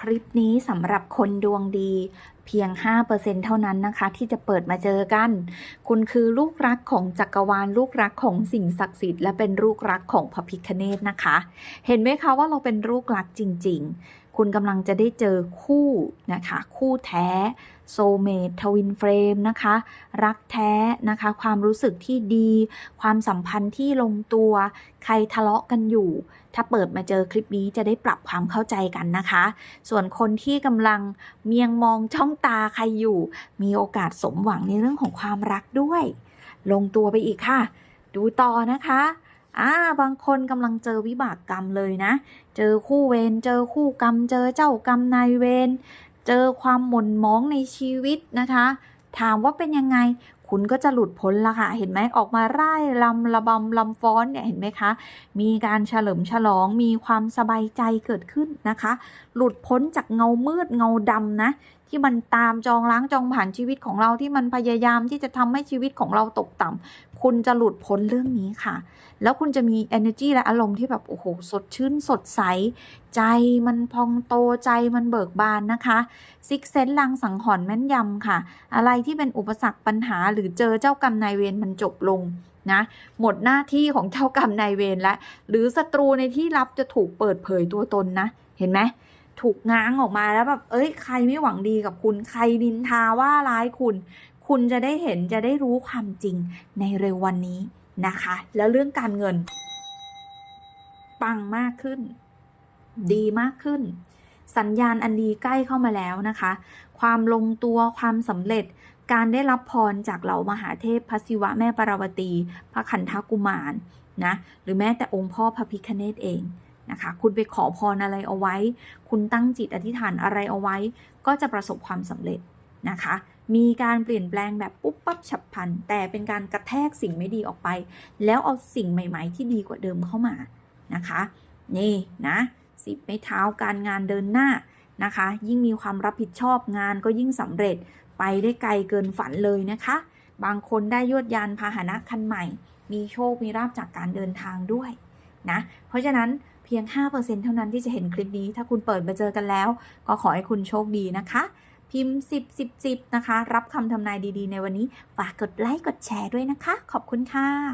คลิปนี้สำหรับคนดวงดี เพียง 5%เท่านั้นนะคะ ที่จะเปิดมาเจอกัน คุณคือลูกรักของจักรวาล ลูกรักของสิ่งศักดิ์สิทธิ์และเป็นลูกรักของพระพิคเนตนะคะ เห็นไหมคะว่าเราเป็นลูกรักจริง ๆ คุณกำลังจะได้เจอคู่นะคะ คู่แท้โซเมททวินเฟรมนะคะ รักแท้นะคะ ความรู้สึกที่ดี ความสัมพันธ์ที่ลงตัว ใครทะเลาะกันอยู่ ถ้าเปิดมาเจอคลิปนี้จะได้ปรับความเข้าใจกันนะคะ ส่วนคนที่กำลังเมียงมองช่องตาใครอยู่ มีโอกาสสมหวังในเรื่องของความรักด้วย ลงตัวไปอีกค่ะ ดูต่อนะคะ อ่าบางคนกำลังเจอวิบากกรรมเลยนะ เจอคู่เวรเจอคู่กรรม เจอเจ้ากรรมนายเวรเจอความหม่นมองในชีวิตนะคะ ถามว่าเป็นยังไงคุณก็จะหลุดพ้นละค่ะ เห็นไหมออกมาร่ายลำระบำลำฟ้อนเนี่ยเห็นไหมคะ มีการเฉลิมฉลองมีความสบายใจเกิดขึ้นนะคะ หลุดพ้นจากเงามืดเงาดำนะ ที่มันตามจองล้างจองผ่านชีวิตของเราที่มันพยายามที่จะทำให้ชีวิตของเราตกต่ำคุณจะหลุดพ้นเรื่องนี้ค่ะ แล้วคุณจะมี energy และอารมณ์ที่แบบโอ้โหสดชื่นสดใส ใจมันพองโตใจมันเบิกบานนะคะซิกเซนลังสังหรณ์แม่นยำค่ะ อะไรที่เป็นอุปสรรคปัญหาหรือเจอเจ้ากรรมนายเวรมันจบลงนะหมดหน้าที่ของเจ้ากรรมนายเวรแล้วหรือศัตรูในที่ลับจะถูกเปิดเผยตัวตนนะ เห็นไหม ถูกง้างออกมาแล้วแบบ เอ้ย ใครไม่หวังดีกับคุณ ใครดินทาว่าร้ายคุณ คุณจะได้เห็นจะได้รู้ความจริงในเร็ววันนี้นะคะ แล้วเรื่องการเงิน ปังมากขึ้น ดีมากขึ้น สัญญาณอันดีใกล้เข้ามาแล้วนะคะ ความลงตัวความสำเร็จการได้รับพรจากเหล่ามหาเทพพระศิวะแม่ปารวตี พระขันธกุมารนะหรือแม้แต่องค์พ่อพระพิคเนตเอง นะคะ คุณไปขอพรอะไรเอาไว้ คุณตั้งจิตอธิษฐานอะไรเอาไว้ ก็จะประสบความสำเร็จนะคะ มีการเปลี่ยนแปลงแบบปุ๊บปั๊บฉับพลัน แต่เป็นการกระแทกสิ่งไม่ดีออกไป แล้วเอาสิ่งใหม่ ๆ ที่ดีกว่าเดิมเข้ามานะคะ นี่นะสิบไม้เท้าการงานเดินหน้านะคะ ยิ่งมีความรับผิดชอบงานก็ยิ่งสำเร็จไปได้ไกลเกินฝันเลยนะคะ บางคนได้ยวดยานพาหนะคันใหม่ มีโชค มีราบจากการเดินทางด้วยนะ เพราะฉะนั้น พียง 5%เท่านั้นที่จะเห็นคลิปนี้ ถ้าคุณเปิดมาเจอกันแล้ว ก็ขอให้คุณโชคดีนะคะ พิมพ์ 10 10 10 นะคะ รับคำทำนายดีๆ ในวันนี้ ฝากกดไลค์ กดแชร์ด้วยนะคะ ขอบคุณค่ะ